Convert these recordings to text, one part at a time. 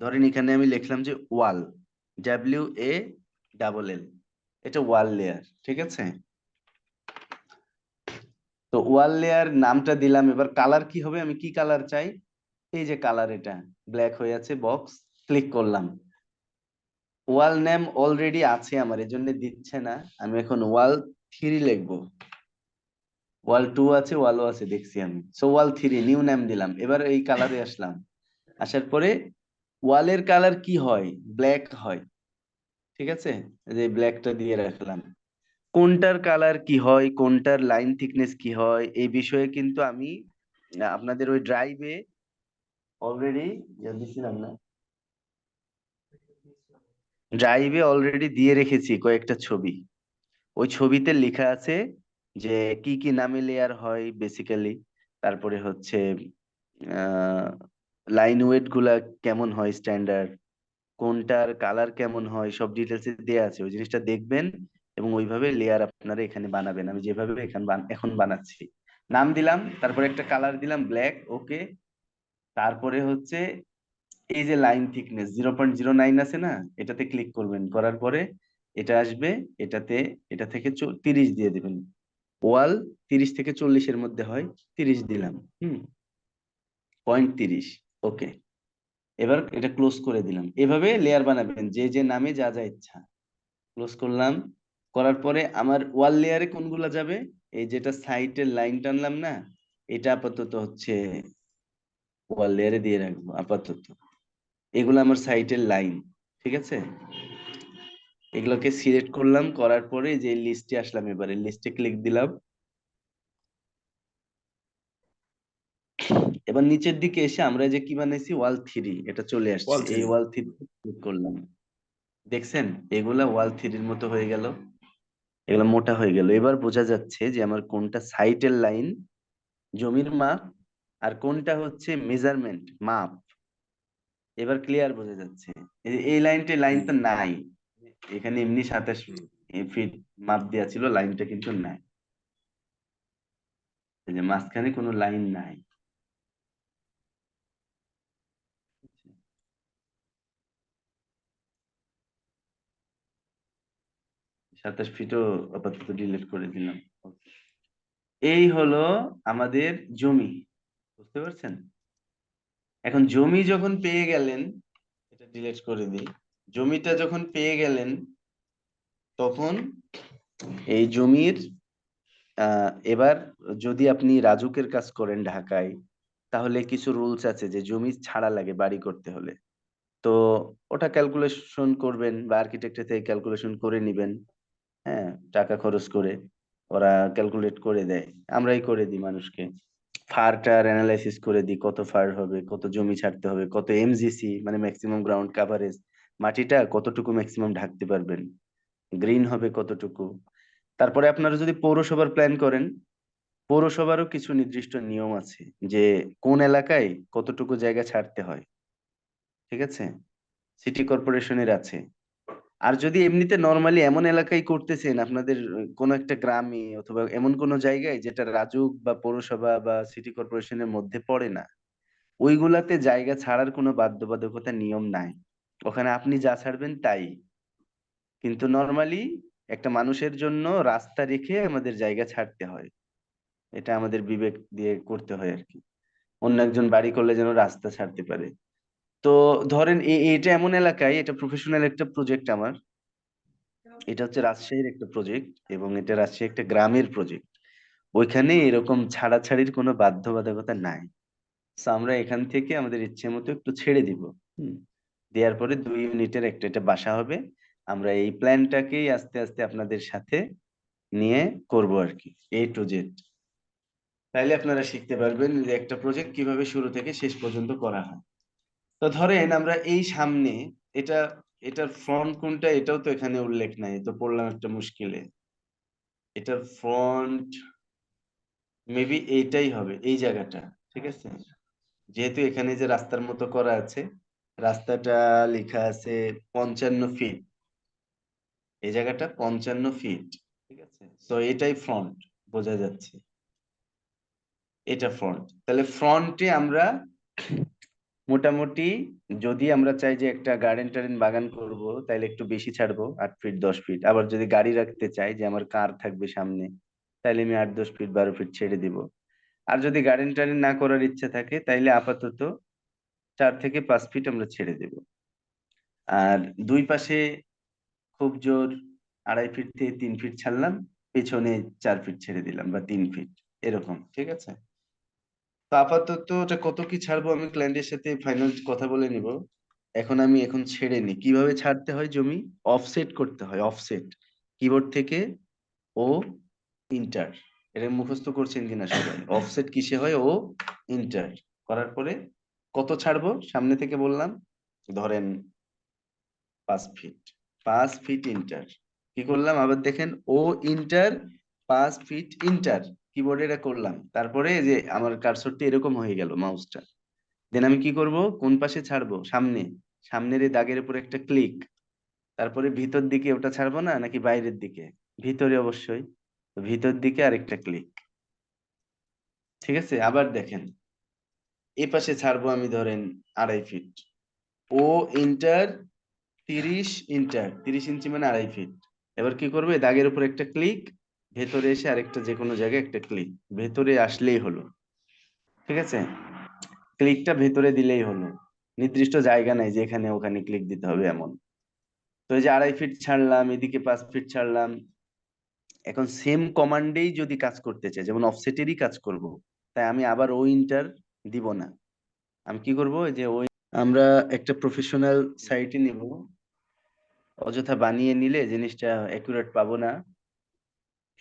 ধরেন এখানে আমি লিখলাম যে ওয়াল ডাব্লিউ এ ডাবল এল এটা ওয়াল লেয়ার ঠিক আছে? তো ওয়াল লেয়ার নামটা দিলাম, এবার কালার কি হবে? আমি কি কালার চাই? এই যে কালার এটা ব্ল্যাক হয়ে আছে বক্স ক্লিক করলাম। ওয়াল নেম অলরেডি আছে আমার এই এজন্য দিচ্ছে না, আমি এখন ওয়াল থ্রি লিখব। ওয়াল টু আছে, ওয়ালও আছে, দেখছি আমি। So wall three new name দিলাম, এবার এই কালারে আসলাম। আসার পরে ওয়ালের কালার কি হয়? ব্ল্যাক হয়। ঠিক আছে? যে ব্ল্যাকটা দিয়ে রাখলাম। কোনটার কালার কি হয়? কোনটার লাইন থিকনেস কি হয়? এই বিষয়ে কিন্তু আমি আপনাদের ওই ড্রাইভে অলরেডি দিছিলাম না। ড্রাইভে অলরেডি দিয়ে রেখেছি কয়েকটা ছবি। ওই ছবিতে লেখা আছে যে, কি কি নামে লেয়ার হয় বেসিক্যালি তারপরে হচ্ছে লাইন ওয়েটগুলা কেমন হয় স্ট্যান্ডার্ড কোনটার কালার কেমন হয়? সব ডিটেলস দেওয়া আছে। ওই জিনিসটা দেখবেন এবং ওইভাবে লেয়ার আপনারা এখানে বানাবেন। আমি যেভাবে এখানে এখন বানাচ্ছি। নাম দিলাম, তারপরে একটা কালার দিলাম ব্ল্যাক ওকে তারপরে হচ্ছে এই যে line thickness zero point zero nine আছে না? এটাতে ক্লিক করবেন। করার পরে এটা আসবে, এটাতে, এটা থেকে তিরিশ দিয়ে দেবেন। ওয়াল তিরিশ থেকে চল্লিশের মধ্যে হয়, তিরিশ দিলাম, হুম? পয়েন্ট তিরিশ। ওকে। এবার এটা ক্লোজ করে দিলাম। এভাবে লেয়ার বানাবেন, যে যে নামে যা যা ইচ্ছা। ক্লোজ করলাম। করার পরে আমার ওয়াল লেয়ারে কোনগুলা যাবে? এই যেটা সাইটের লাইন টানলাম না, এটা আপাতত হচ্ছে ওয়াল লেয়ারে দিয়ে রাখব, আপাতত। এগুলো আমার সাইটের লাইন ঠিক আছে? এগুলোকে সিলেক্ট করলাম, করার পরে যে লিস্টে আসলাম এবারে লিস্টে ক্লিক দিলাম। এবার নিচের দিকে এসে আমরা যে কি বানাইছি? ওয়াল থ্রি এটা চলে আসছে। এই ওয়াল থ্রি ক্লিক করলাম। দেখছেন? এগুলা ওয়াল থ্রির মতো হয়ে গেল। এগুলা মোটা হয়ে গেল। এবার বোঝা যাচ্ছে যে আমার কোনটা সাইটের লাইন জমির মাপ আর কোনটা হচ্ছে মেজারমেন্ট মাপ। এবার ক্লিয়ার বোঝা যাচ্ছে। এই- এই লাইনটা লাইন তো নাই। এখানে এমনি সাতাশ ফিট মাপ দেওয়া ছিল লাইনটা কিন্তু নাই। এই যে মাঝখানে কোনো লাইন নাই। সাতাশ ফিটও আপাতত ডিলিট করে দিলাম। এই হলো আমাদের জমি, বুঝতে পারছেন? এখন জমি যখন পেয়ে গেলেন, এটা ডিলিট করে দিই। জমিটা যখন পেয়ে গেলেন, তখন এই জমির এবার যদি আপনি রাজুকের কাজ করেন ঢাকায়, তাহলে কিছু রুলস আছে যে জমি ছাড়া লাগে বাড়ি করতে হলে। তো ওটা ক্যালকুলেশন করবেন বা আর্কিটেক্টের থেকে ক্যালকুলেশন করে নিবেন। হ্যাঁ টাকা খরচ করে ওরা ক্যালকুলেট করে দেয়। আমরাই করে দিই মানুষকে। ফারটার অ্যানালাইসিস করে দিই, কত ফার হবে, কত জমি ছাড়তে হবে, কত এমজিসি মানে ম্যাক্সিমাম গ্রাউন্ড কাভারেজ মাটিটা কতটুকু ম্যাক্সিমাম ঢাকতে পারবেন? গ্রিন হবে কতটুকু? তারপরে আপনারা যদি পৌরসভার প্ল্যান করেন, পৌরসভারও কিছু নির্দিষ্ট নিয়ম আছে যে কোন এলাকায় কতটুকু জায়গা ছাড়তে হয়। ঠিক আছে? সিটি কর্পোরেশনের আছে। আর যদি এমনিতে নর্মালি এমন এলাকায় করতেছেন, আপনাদের কোনো একটা গ্রামে অথবা এমন কোনো জায়গায় যেটা রাজুক বা পৌরসভা বা সিটি কর্পোরেশনের মধ্যে পড়ে না, ওইগুলাতে জায়গা ছাড়ার কোনো বাধ্যবাধকতা নিয়ম নাই। ওখানে আপনি যা ছাড়বেন তাই। কিন্তু নর্মালি একটা মানুষের জন্য রাস্তা রেখে আমাদের জায়গা ছাড়তে হয়। এটা আমাদের বিবেক দিয়ে করতে হয় আর কি। অন্য একজন বাড়ি করলে যেন রাস্তা ছাড়তে পারে। তো ধরেন এটা এমন এলাকায়, এটা প্রফেশনাল একটা প্রজেক্ট আমার। এটা হচ্ছে রাজশাহীর একটা প্রজেক্ট এবং এটা রাজশাহী একটা গ্রামের প্রজেক্ট ওইখানে এরকম ছাড়াছাড়ির কোনো বাধ্যবাধকতা নাই। আমরা এখান থেকে আমাদের ইচ্ছে মতো একটু ছেড়ে দিব। দেওয়ার পরে দুই ইউনিটের একটা এটা বাসা হবে। আমরা এই প্ল্যানটাকেই আস্তে আস্তে আপনাদের সাথে নিয়ে করব আর কি এ টু জেড তাইলে আপনারা শিখতে পারবেন যে একটা প্রজেক্ট কীভাবে শুরু থেকে শেষ পর্যন্ত করা হয়। তো ধরেন আমরা এই সামনে এটা, এটার ফ্রন্ট কোনটা? এটাও তো এখানে উল্লেখ নাই, তো পড়লাম একটা মুশকিলে। এটার ফ্রন্ট মেবি এইটাই হবে, এই জায়গাটা, ঠিক আছে? যেহেতু এখানে যে রাস্তার মতো করা আছে, রাস্তাটা লেখা আছে পঞ্চান্ন ফিট এই জায়গাটা পঞ্চান্ন ফিট ঠিক আছে? তো এটাই ফ্রন্ট বোঝা যাচ্ছে। এটা ফ্রন্ট তাহলে ফ্রন্টে আমরা মোটামুটি যদি আমরা চাই যে একটা গার্ডেন টার্ডেন বাগান করব তাহলে একটু বেশি ছাড়বো, আট ফিট দশ ফিট আবার যদি গাড়ি রাখতে চাই যে আমার কার থাকবে সামনে তাহলে আমি আট, দশ ফিট বারো ফিট ছেড়ে দিব। আর যদি গার্ডেন টার্ডেন না করার ইচ্ছা থাকে, তাইলে আপাতত চার থেকে পাঁচ ফিট আমরা ছেড়ে দেব। আর দুই পাশে খুব জোর আড়াই ফিট থেকে তিন ফিট ছাড়লাম, পেছনে চার ফিট ছেড়ে দিলাম বা তিন ফিট এরকম, ঠিক আছে? তো আপাতত ওটা কত কি ছাড়বো আমি ক্লায়েন্টের সাথে ফাইনাল কথা বলে নিব। এখন আমি এখন ছেড়ে নি কীভাবে ছাড়তে হয় জমি? অফসেট করতে হয় অফসেট কিবোর্ড থেকে ও ইন্টার এটা মুখস্থ করছেন কিনা সবাই? অফসেট কিসে হয়? ও ইন্টার করার পরে কত ছাড়বো? সামনে থেকে বললাম, ধরেন পাঁচ ফিট পাঁচ ফিট ইন্টার কি করলাম? আবার দেখেন ও ইন্টার পাঁচ ফিট ইন্টার কিবোর্ডে এটা করলাম। তারপরে যে আমার কারসরটি এরকম হয়ে গেল মাউসটা দেন আমি কি করব? কোন পাশে ছাড়বো? সামনে। সামনের এই দাগের উপর একটা ক্লিক তারপরে ভিতর দিকে ওটা ছাড়বো না, নাকি বাইরের দিকে? ভিতরে অবশ্যই। ভিতর দিকে আরেকটা ক্লিক ঠিক আছে? আবার দেখেন। এই পাশে ছাড়বো আমি ধরেন আড়াই ফিট ও ইন্টার তিরিশ ইন্টার তিরিশ ইঞ্চি মানে আড়াই ফিট এবার কি করবে? দাগের উপর একটা ক্লিক ভেতরে এসে আরেকটা যে কোনো জায়গায় একটা ক্লিক ভেতরে আসলেই হলো। ঠিক আছে? ক্লিকটা ভেতরে দিলেই হলো। নির্দিষ্ট জায়গা নাই যে এখানে ওখানে ক্লিক দিতে হবে এমন। তো এই যে আড়াই ফিট ছাড়লাম, এদিকে পাঁচ ফিট ছাড়লাম। এখন সেম কমান্ডেই যদি কাজ করতে চাই, যেমন অফসেটেরই কাজ করব, তাই আমি আবার ও ইন্টার দিব না। আমি কি করব? যে ওই আমরা একটা প্রফেশনাল সাইটে নিব। অযথা বানিয়ে নিলে জিনিসটা অ্যাকুরেট পাবো না।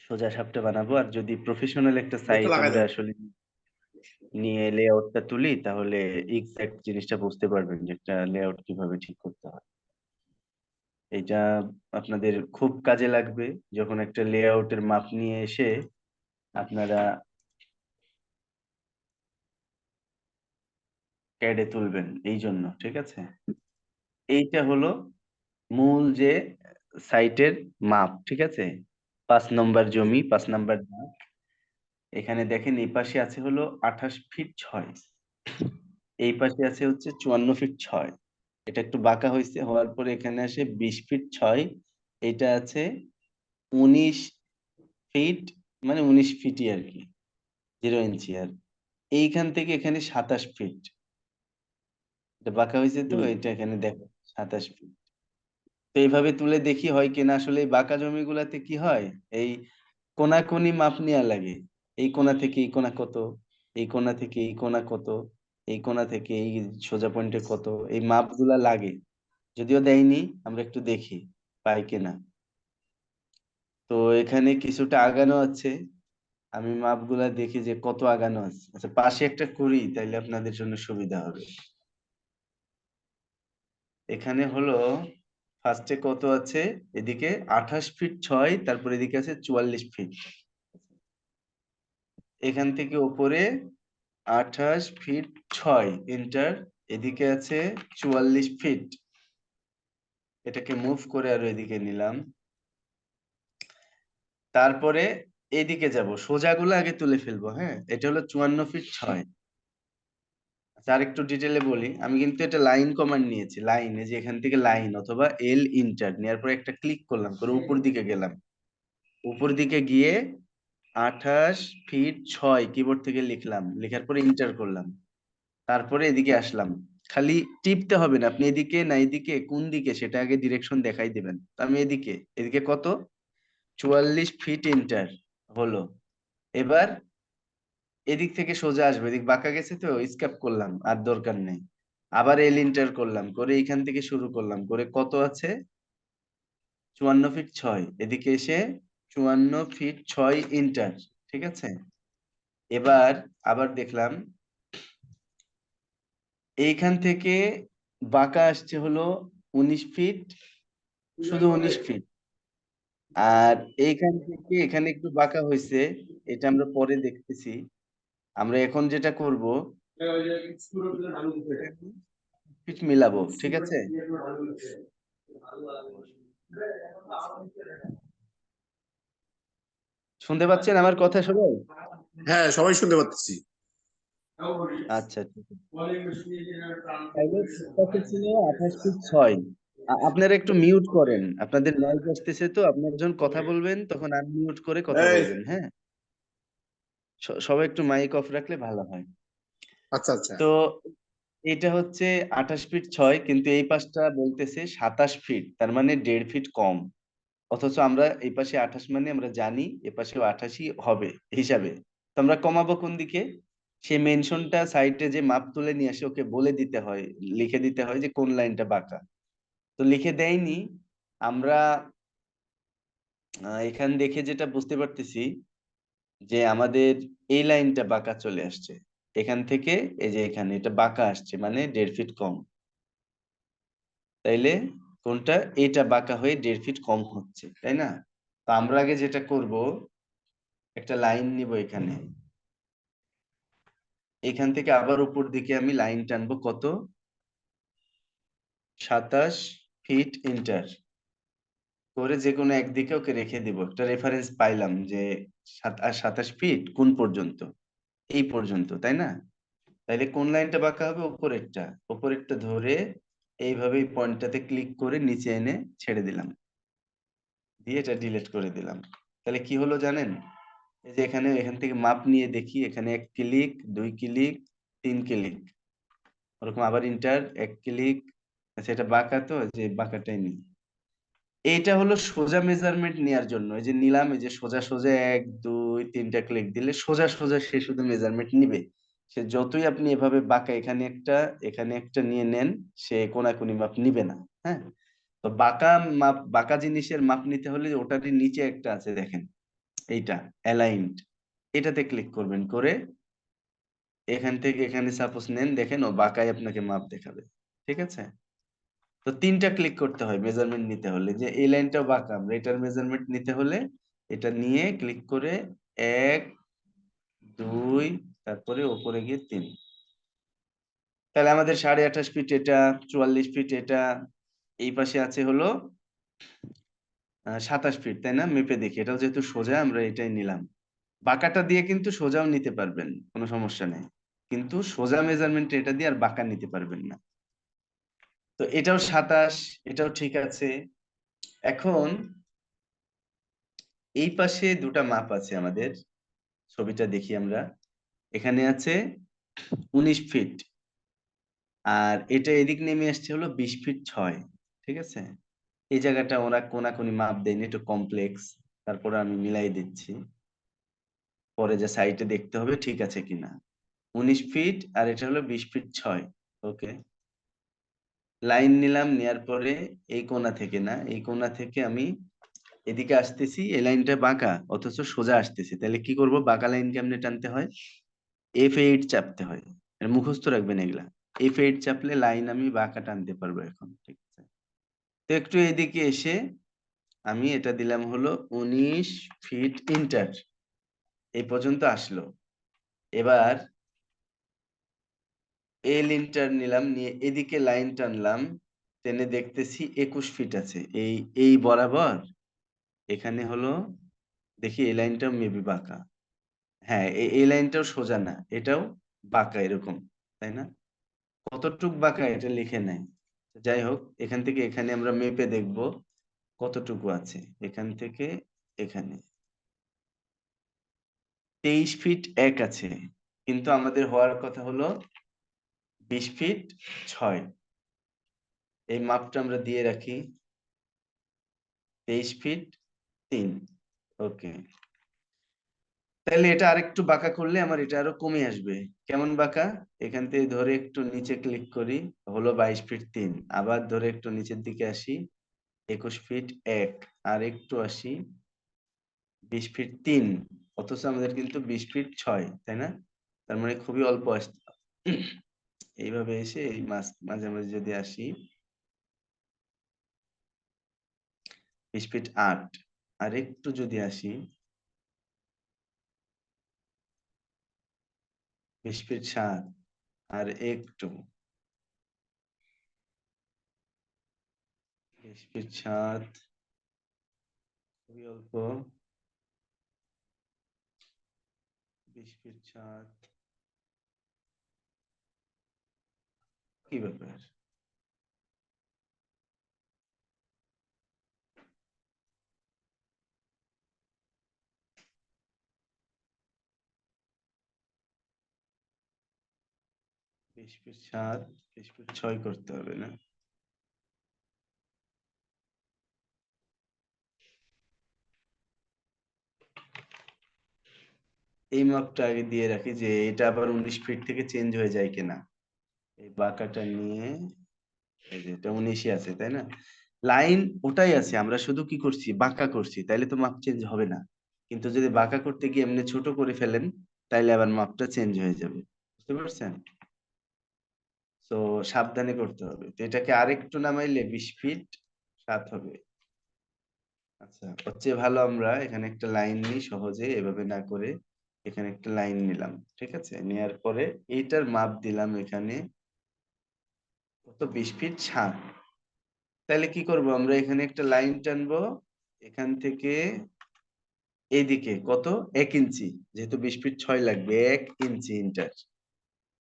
সোজা সাপটা বানাবো। আর যদি প্রফেশনাল একটা সাইট আমরা আসলে নিয়ে লেআউটটা তুলি তাহলে এক্সাক্ট জিনিসটা বুঝতে পারবেন যে একটা লেআউট কীভাবে ঠিক করতে হয়। এটা আপনাদের খুব কাজে লাগবে। যখন একটা লেআউটের মাপ নিয়ে এসে আপনারা ক্যাডে তুলবেন এই জন্য ঠিক আছে? এইটা হলো মূল যে সাইটের মাপ ঠিক আছে? পাঁচ নম্বর জমি পাঁচ নম্বর দাগ এখানে দেখেন এই পাশে আছে হলো আঠাশ ফিট ছয়। এই পাশে আছে হচ্ছে চুয়ান্ন ফিট ছয়। এটা একটু বাঁকা হয়েছে হওয়ার পরে এখানে আসে বিশ ফিট ছয়। এটা আছে উনিশ ফিট মানে উনিশ ফিটই আর কি জিরো ইঞ্চি আর। এইখান থেকে এখানে সাতাশ ফিট। এটা বাঁকা হয়েছে তো এটা এখানে দেখো সাতাশ ফিট। তো এইভাবে তুলে দেখি হয় কিনা আসলে এই বাঁকা জমিগুলাতে কি হয়? এই কোনাকুনি মাপ নেওয়া লাগে। এই কোণা থেকে এই কোনা কত? এই কোণা থেকে এই কোনা কত? এই কোণা থেকে এই সোজা পয়েন্টে কত? এই মাপগুলা লাগে। যদিও দেয়নি, আমরা একটু দেখি পাই কিনা তো এখানে কিছুটা আগানো আছে। আমি মাপগুলা দেখি যে কত আগানো আছে। আচ্ছা পাশে একটা করি, তাইলে আপনাদের জন্য সুবিধা হবে। এখানে হলো ফার্স্টে কত আছে? এদিকে আঠাশ ফিট ছয়, তারপর এদিকে আছে চুয়াল্লিশ ফিট এখান থেকে ওপরে আঠাশ ফিট ছয় ইন্টার এদিকে আছে চুয়াল্লিশ ফিট এটাকে মুভ করে আরও এদিকে নিলাম। তারপরে এদিকে যাব। সোজাগুলো আগে তুলে ফেলব হ্যাঁ? এটা হলো চুয়ান্ন ফিট ছয়। আর একটু ডিটেলে বলি। আমি কিন্তু এটা লাইন কমান্ড নিয়েছি। লাইন যে এখান থেকে লাইন অথবা এল ইন্টার নেওয়ার পরে একটা ক্লিক করলাম করে উপর দিকে গেলাম। উপর দিকে গিয়ে আঠাশ ফিট ছয় কিবোর্ড থেকে লিখলাম। লেখার পরে ইন্টার করলাম। তারপরে এদিকে আসলাম। খালি টিপতে হবে না। আপনি এদিকে না এদিকে কোন দিকে সেটা আগে ডিরেকশন দেখাই দিবেন। তো আমি এদিকে এদিকে কত? চুয়াল্লিশ ফিট ইন্টার হলো। এবার এদিক থেকে সোজা আসবে এদিক বাঁকা গেছে তো স্ক্যাপ করলাম আর দরকার নেই। আবার এল ইন্টার করলাম করে এইখান থেকে শুরু করলাম করে কত আছে? চুয়ান্ন ফিট ছয় এদিকে এসে চুয়ান্ন ফিট ছয় ইন্টার ঠিক আছে? এবার আবার দেখলাম এইখান থেকে বাঁকা আসছে হলো উনিশ ফিট শুধু উনিশ ফিট আর এইখান থেকে এখানে একটু বাঁকা হয়েছে এটা আমরা পরে দেখতেছি। আমরা এখন যেটা করব মিলাবো ঠিক আছে? শুনতে পাচ্ছেন আমার কথা সবাই? হ্যাঁ সবাই শুনতে পাচ্ছি। আচ্ছা আঠাশ ফিট ছয়। আপনারা একটু মিউট করেন। আপনাদের নয়েজ আসতেছে তো আপনারা যখন কথা বলবেন তখন আনমিউট করে কথা বলবেন হ্যাঁ? সবাই একটু মাইক অফ রাখলে ভালো হয়। আচ্ছা আচ্ছা। তো এটা হচ্ছে আঠাশ ফিট ছয় কিন্তু এই পাশটা বলতেছে সাতাশ ফিট তার মানে দেড় ফিট কম। অথচ আমরা এই পাশে আঠাশ মানে আমরা জানি এ পাশেও আঠাশই হবে হিসাবে। তো আমরা কমাবো কোন দিকে? সে মেনশনটা সাইটে যে মাপ তুলে নিয়ে আসে ওকে বলে দিতে হয় লিখে দিতে হয় যে কোন লাইনটা বাঁকা। তো লিখে দেয়নি আমরা এখান দেখে যেটা বুঝতে পারতেছি যে আমাদের এই লাইনটা বাঁকা চলে আসছে। এখান থেকে এই যে এখানে, এটা বাঁকা আসছে মানে দেড় ফিট কম। তাইলে কোনটা? এটা বাঁকা হয়ে দেড় ফিট কম হচ্ছে, তাই না? তো আমরা আগে যেটা করব, একটা লাইন নিব এখানে। এখান থেকে আবার উপর দিকে আমি লাইন টানবো কত? সাতাশ ফিট ইন্টার করে যে কোনো একদিকে ওকে রেখে দিব। একটা রেফারেন্স পাইলাম যে সাতাশ ফিট কোন পর্যন্ত? এই পর্যন্ত, তাই না? তাইলে কোন লাইনটা বাঁকা হবে? উপরেরটা উপরেরটা ধরে এইভাবে পয়েন্টটাতে ক্লিক করে নিচে এনে ছেড়ে দিলাম। দিয়ে এটা ডিলিট করে দিলাম। তাহলে কি হলো জানেন? এই যে এখানে, এখান থেকে মাপ নিয়ে দেখি, এখানে এক ক্লিক দুই ক্লিক তিন ক্লিক ওরকম আবার ইন্টার এক ক্লিক আচ্ছা এটা বাঁকা তো? যে বাঁকাটাই নিই। এইটা হলো সোজা মেজারমেন্ট নেওয়ার জন্য। এই যে নিলাম, এই যে সোজা সোজা এক, দুই, তিনটা ক্লিক দিলে সোজা সোজা সে শুধু মেজারমেন্ট নিবে। সে যতই আপনি এভাবে বাঁকা, এখানে একটা এখানে একটা নিয়ে নেন, সে কোনাকুনি মাপ নিবে না হ্যাঁ? তো বাঁকা মাপ, বাঁকা জিনিসের মাপ নিতে হলে ওটারই নিচে একটা আছে, দেখেন, এইটা অ্যালাইনড এটাতে ক্লিক করবেন করে, এখান থেকে এখানে সাপোজ নেন, দেখেন ও বাঁকায় আপনাকে মাপ দেখাবে, ঠিক আছে? তো তিনটা ক্লিক করতে হয় মেজারমেন্ট নিতে হলে। যে এই লাইনটাও বাঁকা আমরা এটার মেজারমেন্ট নিতে হলে এটা নিয়ে ক্লিক করে এক, দুই, তারপরে ওপরে গিয়ে তিন। তাহলে আমাদের সাড়ে আঠাশ ফিট এটা, চুয়াল্লিশ ফিট এটা, এই পাশে আছে হলো সাতাশ ফিট তাই না? মেপে দেখি, এটাও যেহেতু সোজা, আমরা এটাই নিলাম। বাঁকাটা দিয়ে কিন্তু সোজাও নিতে পারবেন, কোনো সমস্যা নেই। কিন্তু সোজা মেজারমেন্ট এটা দিয়ে আর বাঁকা নিতে পারবেন না। তো এটাও সাতাশ, এটাও ঠিক আছে। এখন এই পাশে দুটা মাপ আছে আমাদের। ছবিটা দেখি আমরা। এখানে আছে উনিশ ফিট। আর এটা এদিক নেমে আসছে হলো বিশ ফিট ছয়, ঠিক আছে? এই জায়গাটা ওরা কোনাকুনি মাপ দেয়নি, একটু কমপ্লেক্স। তারপরে আমি মিলাই দিচ্ছি। পরে যে সাইটে দেখতে হবে ঠিক আছে কিনা। উনিশ ফিট আর এটা হলো বিশ ফিট ছয়, ওকে? লাইন নিলাম, নেয়ার পরে এই কোণা থেকে না, এই কোণা থেকে আমি এদিকে আসতেছি, এই লাইনটা বাঁকা, অথচ সোজা আসতেছি। তাহলে কি করব? বাঁকা লাইন কেমনে টানতে হয়? এফ এইট চাপতে হয়। এটা মুখস্থ রাখবেন এগুলা। এফ এইট চাপলে লাইন আমি বাঁকা টানতে পারব এখন, ঠিক আছে? তো একটু এদিকে এসে আমি এটা দিলাম হলো উনিশ ফিট ইন্টার এই পর্যন্ত আসলো। এবার এল ইন্টার নিলাম, নিয়ে এদিকে লাইন টানলাম টেনে দেখতেছি একুশ ফিট আছে। এই এই বরাবর এখানে হলো, দেখি এই লাইনটাও মেবি বাঁকা। হ্যাঁ এ- এই লাইনটাও সোজা না, এটাও বাঁকা এরকম, তাই না? কতটুক বাঁকা এটা লিখে নেয় যাই হোক, এখান থেকে এখানে আমরা মেপে দেখব কতটুকু আছে। এখান থেকে এখানে। তেইশ ফিট এক আছে, কিন্তু আমাদের হওয়ার কথা হলো বিশ ফিট ছয়। এই মাপটা আমরা দিয়ে রাখি তেইশ ফিট তিন। ওকে তাহলে এটা আরেকটু বাঁকা করলে আমার এটা আরও কমে আসবে। কেমন বাঁকা? এখান থেকে ধরে একটু নিচে ক্লিক করি, হলো বাইশ ফিট তিন। আবার ধরে একটু নিচের দিকে আসি, একুশ ফিট এক। আর একটু আসি, বিশ ফিট তিন। অথচ আমাদের কিন্তু বিশ ফিট ছয়, তাই না? তার মানে খুবই অল্প আসতে এইভাবে এসে এই মাঝ মাঝে যদি আসি। ফিট আট। আর একটু যদি আসি। ফিট সাত। আর একটু। ফিট সাত। খুবই অল্প। ফিট সাত। কি ব্যাপার? ছয় করতে হবে, না? এই মাপটা আগে দিয়ে রাখি যে এটা আবার উনিশ ফিট থেকে চেঞ্জ হয়ে যায় কিনা। এই বাঁকাটা নিয়ে, এই যে এটা উনিশে আছে, তাই না? লাইন ওটাই আছে, আমরা শুধু কি করছি? বাঁকা করছি, তাইলে তো মাপ চেঞ্জ হবে না। কিন্তু যদি বাঁকা করতে গিয়ে এমনি ছোট করে ফেলেন, তাইলে আবার মাপটা চেঞ্জ হয়ে যাবে। বুঝতে পারছেন? তো সাবধানে করতে হবে। তো এটাকে আরেকটু নামাইলে বিশ ফিট সাত হবে। আচ্ছা সবচেয়ে ভালো আমরা এখানে একটা লাইন নিই সহজে, এভাবে না করে এখানে একটা লাইন নিলাম, ঠিক আছে? নেয়ার পরে এইটার মাপ দিলাম এখানে কত বিশ ফিট সাত তাহলে কি করব আমরা? এখানে একটা লাইন টানবো। এখান থেকে এদিকে কত? এক ইঞ্চি। যেহেতু বিশ ফিট ছয় লাগবে, এক ইঞ্চি ইন্টার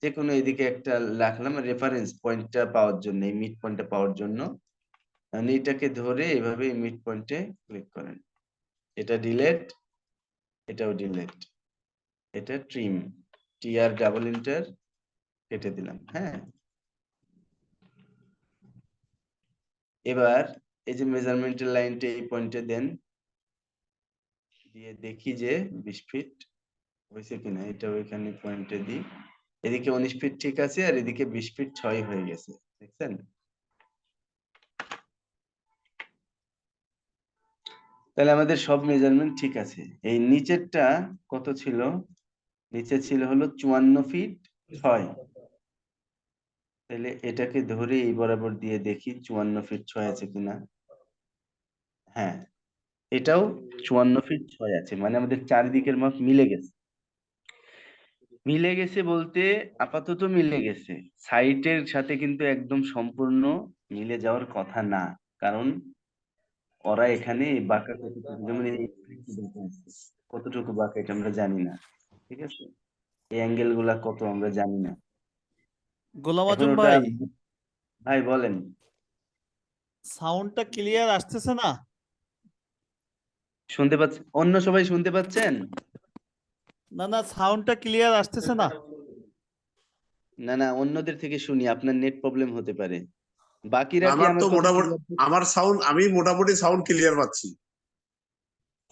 যে কোনো এদিকে একটা রাখলাম রেফারেন্স পয়েন্টটা পাওয়ার জন্য, এই মিড পয়েন্টটা পাওয়ার জন্য। এটাকে ধরে এভাবে মিড পয়েন্টে ক্লিক করেন। এটা ডিলেট এটাও ডিলেট এটা ট্রিম টিআর ডাবল ইন্টার কেটে দিলাম হ্যাঁ? এবার এই যে মেজারমেন্টের লাইনটা এই পয়েন্টে দেন, দিয়ে দেখি যে বিশ ফিট হয়েছে কিনা এটা ওইখানে পয়েন্টে দিই। এদিকে উনিশ ফিট ঠিক আছে, আর এদিকে বিশ ফিট ছয় হয়ে গেছে, দেখছেন? তাহলে আমাদের সব মেজারমেন্ট ঠিক আছে। এই নিচেরটা কত ছিল? নিচে ছিল হলো চুয়ান্ন ফিট ছয়। তাহলে এটাকে ধরে এই বরাবর দিয়ে দেখি চুয়ান্ন ফিট ছয় আছে কিনা। হ্যাঁ এটাও চুয়ান্ন ফিট ছয় আছে মানে আমাদের চারিদিকের মাপ মিলে গেছে। মিলে গেছে বলতে আপাতত মিলে গেছে। সাইটের সাথে কিন্তু একদম সম্পূর্ণ মিলে যাওয়ার কথা না, কারণ ওরা এখানে বাঁকা কতটুকু যেমন কতটুকু বাঁকা এটা আমরা জানি না, ঠিক আছে? এই অ্যাঙ্গেলগুলা কত আমরা জানি না। গোলাম আজম ভাই। ভাই বলেন। সাউন্ডটা ক্লিয়ার আসতেছে না? শুনতে পাচ্ছেন অন্য সবাই শুনতে পাচ্ছেন? না না সাউন্ডটা ক্লিয়ার আসতেছে না। না না অন্যদের থেকে শুনি আপনার নেট প্রবলেম হতে পারে। বাকিরা আমার আমার তো মোটামুটি আমার সাউন্ড আমি মোটামুটি সাউন্ড ক্লিয়ার পাচ্ছি।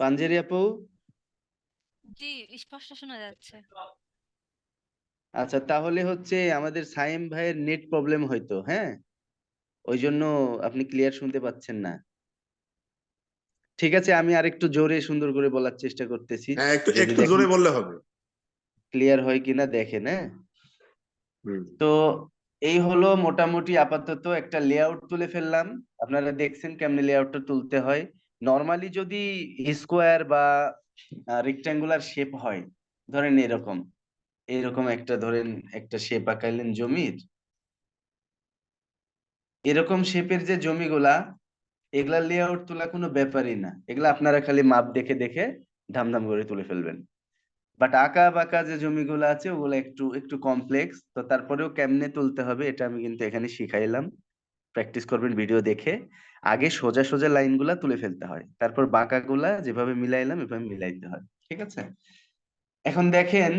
পাঞ্জেরি আপু? জি স্পষ্ট শোনা যাচ্ছে। আচ্ছা তাহলে হচ্ছে আমাদের সাইম ভাইয়ের নেট প্রবলেম হয়তো হ্যাঁ? ওই জন্য আপনি ক্লিয়ার শুনতে পাচ্ছেন না। ঠিক আছে আমি আরেকটু জোরে সুন্দর করে বলার চেষ্টা করতেছি। হ্যাঁ একটু একটু জোরে বললে হবে। ক্লিয়ার হয় কিনা দেখেন হ্যাঁ। তো এই হলো মোটামুটি আপাতত একটা লেআউট তুলে ফেললাম। আপনারা দেখছেন কেমনে লেআউটটা তুলতে হয়। নর্মালি যদি স্কোয়ার বা রেক্টাঙ্গুলার শেপ হয় ধরেন এরকম। এরকম একটা ধরেন একটা শেপ আঁকাইলেন জমির। এরকম শেপের যে জমিগুলা এগুলা লেআউট তোলা কোনো ব্যাপারই না। এগুলা আপনারা খালি মাপ দেখে দেখে ধামধাম করে তুলে ফেলবেন। বাট আঁকা বাঁকা যে জমিগুলো আছে, ওগুলো একটু একটু কমপ্লেক্স তো তারপরেও কেমনে তুলতে হবে এটা আমি কিন্তু এখানে শিখাইলাম। প্র্যাকটিস করবেন ভিডিও দেখে। আগে সোজা সোজা লাইনগুলা তুলে ফেলতে হয়। তারপর বাঁকাগুলা যেভাবে মিলাইলাম, এভাবে মিলাইতে হয়। ঠিক আছে? এখন দেখেন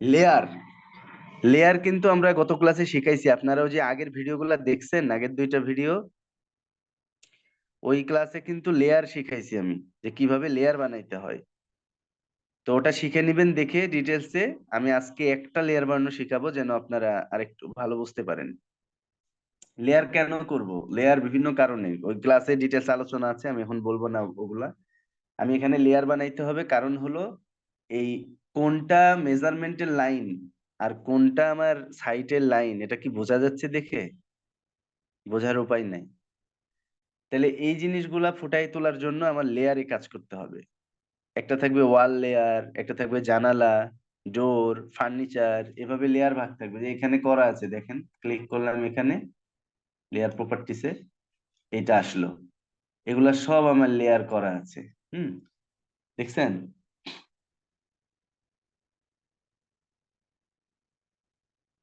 লেয়ার লেয়ার কিন্তু আমরা গত ক্লাসে শিখাইছি। আপনারাও যে আগের ভিডিওগুলা দেখছেন, আগের দুইটা ভিডিও ওই ক্লাসে কিন্তু লেয়ার শিখাইছি আমি, যে কীভাবে লেয়ার বানাইতে হয়। তো ওটা শিখে নিবেন দেখে ডিটেলসে আমি আজকে একটা লেয়ার বানানো শিখাবো যেন আপনারা আরেকটু ভালো বুঝতে পারেন। লেয়ার কেন করব? লেয়ার বিভিন্ন কারণে। ওই ক্লাসে ডিটেলস আলোচনা আছে, আমি এখন বলব না ওগুলা। আমি এখানে লেয়ার বানাইতে হবে, কারণ হলো এই কোনটা মেজারমেন্টের লাইন আর কোনটা আমার সাইটের লাইন এটা কি বোঝা যাচ্ছে দেখে? বোঝার উপায় নাই। তাহলে এই জিনিসগুলা ফুটাই তোলার জন্য আমার লেয়ারে কাজ করতে হবে। একটা থাকবে ওয়াল লেয়ার একটা থাকবে জানালা ডোর ফার্নিচার এভাবে লেয়ার ভাগ থাকবে। যে এখানে করা আছে, দেখেন ক্লিক করলাম এখানে লেয়ার প্রপার্টিসে এটা আসলো। এগুলা সব আমার লেয়ার করা আছে। হুম, দেখছেন?